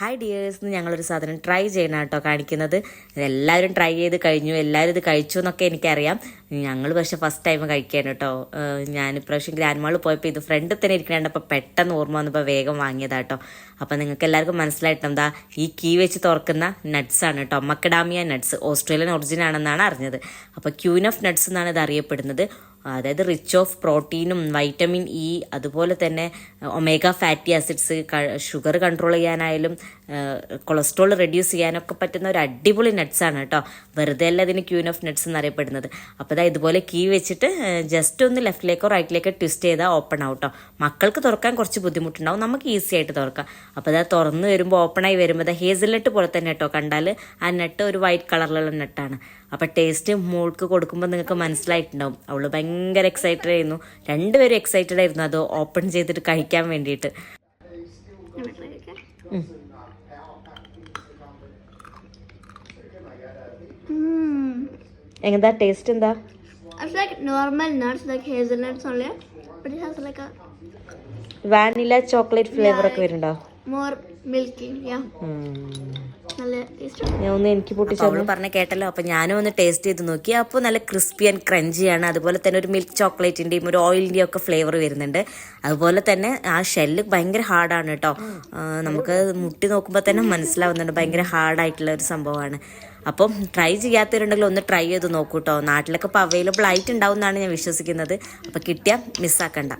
Hi dears എന്ന് ഞങ്ങളൊരു സാധനം ട്രൈ ചെയ്യണം കേട്ടോ കാണിക്കുന്നത്. എല്ലാവരും ട്രൈ ചെയ്ത് കഴിഞ്ഞു. എല്ലാവരും ഇത് കഴിച്ചു എന്നൊക്കെ എനിക്കറിയാം. ഞങ്ങൾ പക്ഷെ ഫസ്റ്റ് ടൈം കഴിക്കാൻ കേട്ടോ. ഞാൻ ഇപ്രാവശ്യം ഗ്രാൻഡ് മാളിൽ പോയപ്പോൾ ഇത് ഫ്രണ്ട് തന്നെ ഇരിക്കണപ്പോൾ പെട്ടെന്ന് ഓർമ്മ വന്നപ്പോൾ വേഗം വാങ്ങിയതാണ് കേട്ടോ. അപ്പോൾ നിങ്ങൾക്ക് എല്ലാവർക്കും മനസ്സിലായിട്ടും എന്താ ഈ കീ വെച്ച് തുറക്കുന്ന നട്ട്സാണ് കേട്ടോ. മക്കഡാമിയ നട്ട്സ് ഓസ്ട്രേലിയൻ ഒറിജിൻ ആണെന്നാണ് അറിഞ്ഞത്. അപ്പോൾ ക്യൂൻ ഓഫ് നട്ട്സ് എന്നാണ് ഇത് അറിയപ്പെടുന്നത്. അതായത് റിച്ച് ഓഫ് പ്രോട്ടീനും വൈറ്റമിൻ ഇ അതുപോലെ തന്നെ omega fatty acids sugar control ചെയ്യാനായാലും cholesterol reduce ചെയ്യാനൊക്കെ പറ്റുന്ന ഒരു അടിപൊളി നട്ട്സ് ആണ് കേട്ടോ വെറുതെ അല്ല അതിന് ക്യൂൻ ഓഫ് നട്ട്സ് എന്നറിയപ്പെടുന്നത്. അപ്പോൾ ഇതാ ഇതുപോലെ കീ വെച്ചിട്ട് ജസ്റ്റ് ഒന്ന് ലെഫ്റ്റിലേക്കോ റൈറ്റിലേക്കോ ട്വിസ്റ്റ് ചെയ്താൽ ഓപ്പൺ ആവും കേട്ടോ മക്കൾക്ക് തുറക്കാൻ കുറച്ച് ബുദ്ധിമുട്ടുണ്ടാവും. നമുക്ക് ഈസി ആയിട്ട് തുറക്കാം. അപ്പോൾ അതാ തുറന്ന് വരുമ്പോൾ ഓപ്പണായി വരുമ്പോൾ ഹേസൽ നട്ട് പോലെ തന്നെ കേട്ടോ കണ്ടാൽ ആ നട്ട് ഒരു വൈറ്റ് കളറിലുള്ള നട്ടാണ് അപ്പോൾ ടേസ്റ്റ് മോൾക്ക് കൊടുക്കുമ്പോൾ നിങ്ങൾക്ക് മനസ്സിലായിട്ടുണ്ടാവും. അവൾ ഭയങ്കര എക്സൈറ്റഡ് ആയിരുന്നു. രണ്ടുപേരും എക്സൈറ്റഡ് ആയിരുന്നു അത് ഓപ്പൺ ചെയ്തിട്ട് കഴിക്കാൻ വേണ്ടിയിട്ട്. എങ്ങനെന്താ ടേസ്റ്റ് എന്താ It's like normal nuts, like hazelnuts only, but it has like a vanilla chocolate flavour ഒക്കെ വരുന്നുണ്ടോ? ഒന്ന് എനിക്ക് പറഞ്ഞ കേട്ടല്ലോ. അപ്പൊ ഞാനും ഒന്ന് ടേസ്റ്റ് ചെയ്ത് നോക്കി. അപ്പോൾ നല്ല ക്രിസ്പി ആൻഡ് ക്രഞ്ചിയാണ് അതുപോലെ തന്നെ ഒരു മിൽക്ക് ചോക്ലേറ്റിന്റെയും ഒരു ഓയിലിന്റെയും ഒക്കെ ഫ്ലേവർ വരുന്നുണ്ട്. അതുപോലെ തന്നെ ആ ഷെല്ല് ഭയങ്കര ഹാർഡാണ് കേട്ടോ നമുക്ക് മുട്ടി നോക്കുമ്പോൾ തന്നെ മനസ്സിലാവുന്നുണ്ട്. ഭയങ്കര ഹാർഡായിട്ടുള്ള ഒരു സംഭവമാണ്. അപ്പം ട്രൈ ചെയ്യാത്തവരുണ്ടെങ്കിൽ ഒന്ന് ട്രൈ ചെയ്ത് നോക്കൂട്ടോ നാട്ടിലൊക്കെ ഇപ്പോൾ അവൈലബിൾ ആയിട്ടുണ്ടാവും എന്നാണ് ഞാൻ വിശ്വസിക്കുന്നത്. അപ്പോൾ കിട്ടിയാൽ മിസ്സാക്കണ്ട